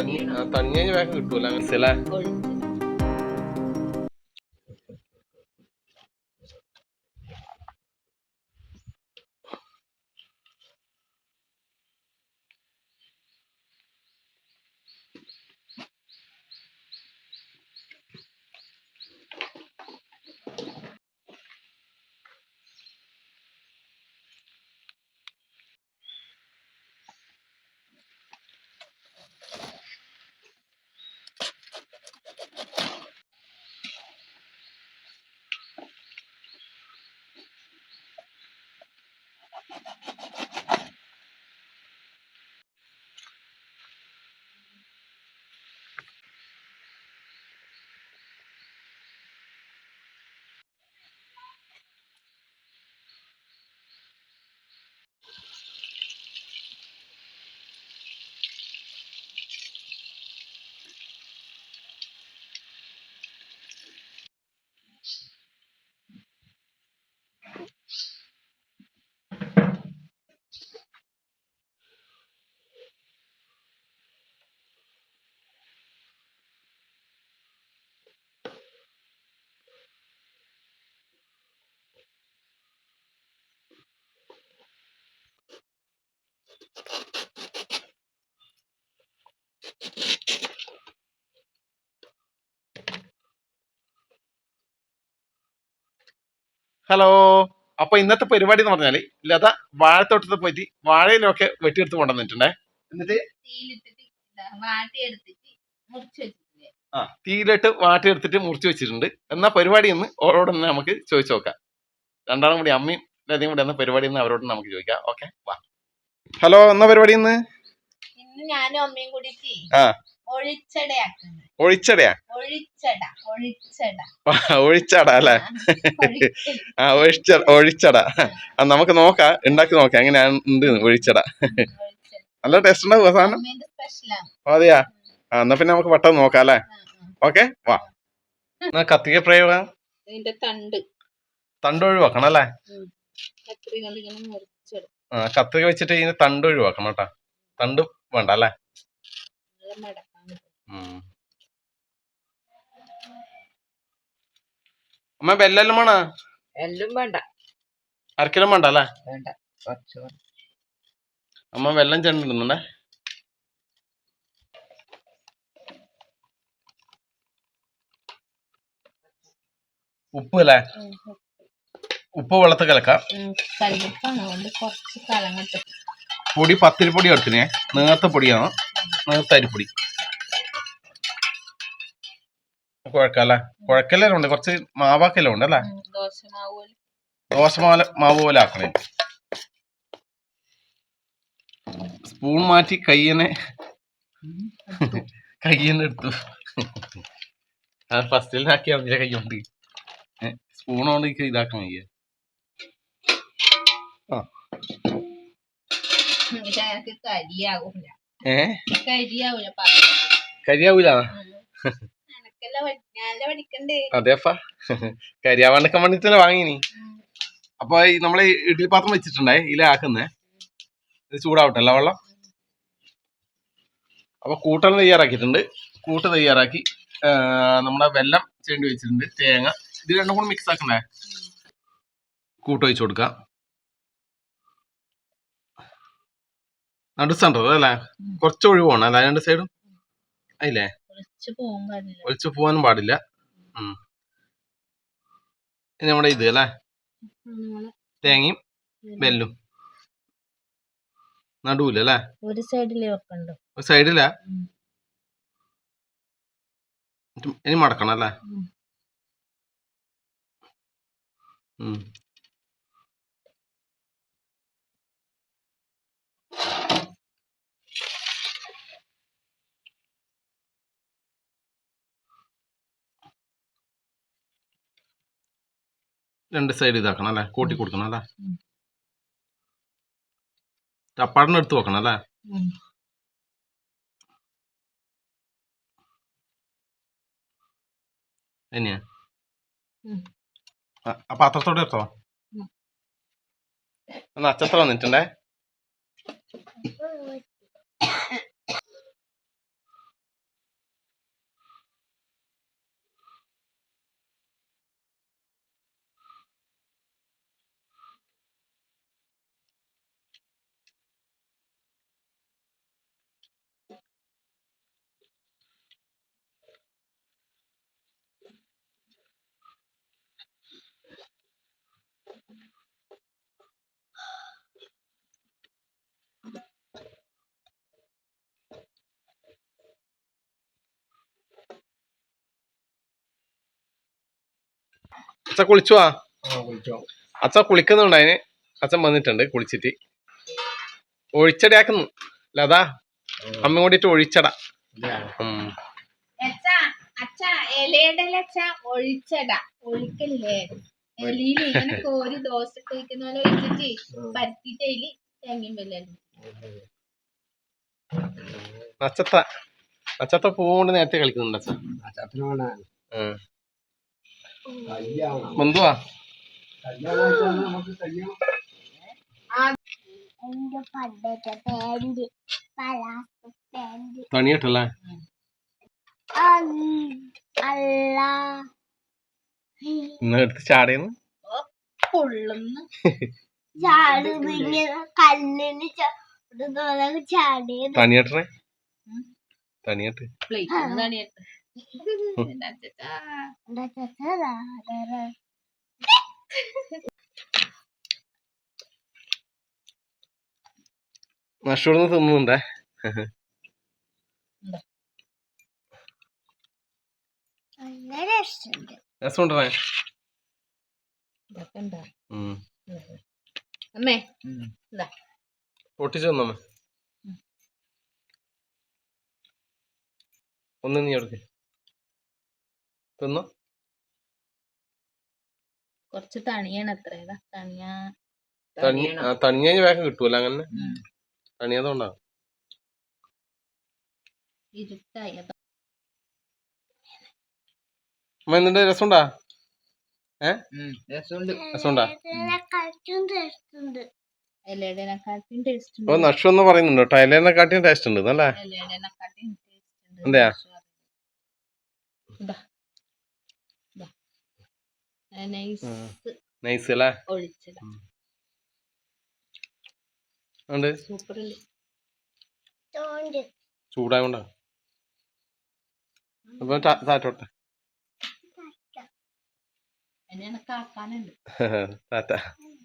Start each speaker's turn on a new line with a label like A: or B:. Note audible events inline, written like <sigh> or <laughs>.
A: ตอนนี้อ
B: าตอนนี้ใช่ไหมคือดูแลมันเสร็จแล้ว hello അപ്പൊ ഇന്നത്തെ പരിപാടി എന്ന് പറഞ്ഞാൽ ലത വാഴത്തോട്ടത്തിൽ പോയിട്ട് വാഴയിലൊക്കെ വെട്ടിയെടുത്ത് കൊണ്ടുവന്നിട്ടുണ്ടേ. എന്നിട്ട്? ആ തീയിലിട്ട് വാട്ടിയെടുത്തിട്ട് മുറിച്ച് വെച്ചിട്ടുണ്ട്. എന്നാ പരിപാടി എന്ന് ഓരോട് തന്നെ നമുക്ക് ചോദിച്ചു നോക്കാം. രണ്ടാളും കൂടി അമ്മയും ലതയും കൂടി എന്ന പരിപാടി എന്ന് അവരോട് നമുക്ക് ചോദിക്കാം. ഓക്കെ വാ. ഹലോ എന്നാ പരിപാടി ഇന്ന്?
C: ഞാൻ ഞാനും അമ്മയും കൂടി
B: ആ. ഒഴിച്ചടയാ? ഒഴിച്ചട അല്ലെ? ആ ഒഴിച്ച ഒഴിച്ചട. ആ, നമുക്ക് നോക്കാം ഉണ്ടാക്കി നോക്കാം. എങ്ങനെയാണ് ഉണ്ട് ഒഴിച്ചട. നല്ല ടേസ്റ്റ് ഉണ്ടാവും സാധനം? അതെയാ? ആ എന്നാ പിന്നെ നമുക്ക് പെട്ടെന്ന് നോക്കാം അല്ലേ? ഓക്കെ വാ. എന്നാ കത്തിക പ്രയോഗം?
C: തണ്ട്.
B: തണ്ട് ഒഴിവാക്കണം അല്ലേ? ആ കത്തിക വെച്ചിട്ട് ഇതിന് തണ്ട് ഒഴിവാക്കണം കേട്ടാ. തണ്ട് വേണ്ട അല്ലേ
C: നല്ല മടക്കാൻ കിട്ടും. ഉം.
B: അമ്മ ബെല്ലെല്ലാം വേണോ?
A: എല്ലാം വേണ്ട.
B: അരക്കിലും വേണ്ട അല്ലേ?
A: വേണ്ട. കുറച്ച്
B: അമ്മ വെള്ളം ചെണ്ടിടുന്നുണ്ടേ ഉപ്പ് അല്ലേ? ഉപ്പ് വെള്ളത്തിൽ കലക്കാം.
C: പൊടി പത്തിരി
B: പൊടി പത്തിരിപ്പൊടി എടുത്തിനെ നേർത്ത പൊടിയാണ്. നേർത്ത അരിപ്പൊടി. കുഴക്കല്ലേ കുഴക്കലെല്ലാം ഉണ്ട് കുറച്ച് മാവാക്കെല്ലാം ഉണ്ട് അല്ലേ
C: ദോശ
B: ദോശമാല മാവ് പോലെ ആക്കണേ. സ്പൂൺ മാറ്റി കയ്യനെ കയ്യനെ എടുത്തു. ഫസ്റ്റിൽ ഫസ്റ്റിലാക്കി അതിന്റെ കൈ കൊണ്ട് സ്പൂൺ കൊണ്ട് ഇതാക്കാൻ വയ്യ. കരിയാവൂല. അതെപ്പാ കരിയാവാണ്ടൊക്കെ വേണ്ടിട്ടല്ലേ വാങ്ങിനി. അപ്പൊ നമ്മളെ ഇഡ്ഡലി പാത്രം വെച്ചിട്ടുണ്ടേ ഇതിലെ ആക്കുന്നേ. ഇത് ചൂടാവട്ടല്ല വെള്ളം. അപ്പൊ കൂട്ടെല്ലാം തയ്യാറാക്കിയിട്ടുണ്ട്. കൂട്ട് തയ്യാറാക്കി നമ്മുടെ വെല്ലം ചേണ്ടി വെച്ചിട്ടുണ്ട് തേങ്ങ. ഇത് രണ്ടും കൂടി മിക്സ് ആക്കണേ കൂട്ട് ഒഴിച്ചു കൊടുക്കാം. നടു അല്ലേ. കുറച്ച് ഒഴിവാണ് അല്ല രണ്ട് സൈഡും അതില്ലേ കുറച്ച് പോവാനും പാടില്ല. നമ്മുടെ ഇത് അല്ലേ? തേങ്ങയും
C: വെല്ലും.
B: നടുവില്ലേ
C: ഒരു സൈഡിലേ വെക്കണ്ടോ?
B: ഒരു സൈഡിലാ. ഇനി മടക്കണം അല്ലേ? രണ്ട് സൈഡ് ഇതാക്കണം അല്ലേ കൂട്ടി കൊടുക്കണം അല്ലേ. ചപ്പാടിന് എടുത്ത് വെക്കണം അല്ലേ. എന്നെയാ. ആ പാത്രത്തോടെ എടുത്തോ. എന്നാ അച്ചത്ര വന്നിട്ടുണ്ടേ അച്ഛ കുളിച്ചു? ആ അച്ഛ കുളിക്കുന്നുണ്ട് അതിന്. അച്ഛൻ വന്നിട്ടുണ്ട് കുളിച്ചിട്ട്. ഒഴിച്ചടയാക്കുന്നു. ലതാ അമ്മ കൂടിട്ട് ഒഴിച്ചട. നച്ചത്ത നച്ചത്ത പൂവുകൊണ്ട് നേരത്തെ കളിക്കുന്നുണ്ട് അച്ഛൻ
C: പാന്റ്
B: തണിയിട്ടല്ലേ എടുത്ത് ചാടേന്ന്
C: പൊള്ളുന്നു
D: കല്ലിന് ചാടുന്ന ചാടിയത്.
B: തണിയിട്ട് അച്ഛാ തിന്നുണ്ടേ
D: ഒന്നും
B: രസമുണ്ട്
C: അമ്മേ
B: പൊട്ടിച്ചു തന്നമ്മ ഒന്ന് നീ എടുക്ക് തിന്നോ.
C: കുറച്ച് തണിയാണ് അത്ര. ഏതാ തണിയാ
B: തണിഞ്ഞ വേഗം കിട്ടൂല. അങ്ങനെ
A: തണിയതുകൊണ്ടാണ്
B: തണിയതുകൊണ്ടാ.
C: ഇരുട്ടായി.
B: അമ്മ എന്നിട്ട് രസമുണ്ടാ?
A: രസമുണ്ട്.
D: രസമുണ്ടാ? കളിച്ചും രസമുണ്ട്
C: ഇലയുടെനെക്കാട്ടിയും ടേസ്റ്റ് ഓ
B: നഷു എന്ന് പറയുന്നുണ്ട് കേട്ടോ. കാട്ടിയും ടേസ്റ്റ് ഉണ്ട് അല്ലേ
C: ഇലയുടെനെക്കാട്ടിയും ടേസ്റ്റ് ഉണ്ട് എന്തെയാ? ഇതാ. ഇതാ. ആ നൈസ്
B: നൈസ് അല്ലേ?
C: ഒഴിച്ചതാ
B: ഉണ്ട്
C: സൂപ്പർ
B: ചൂടായോണ്ടാ?
C: അപ്പൊ
B: താറ്റോട്ടെ താറ്റ <laughs>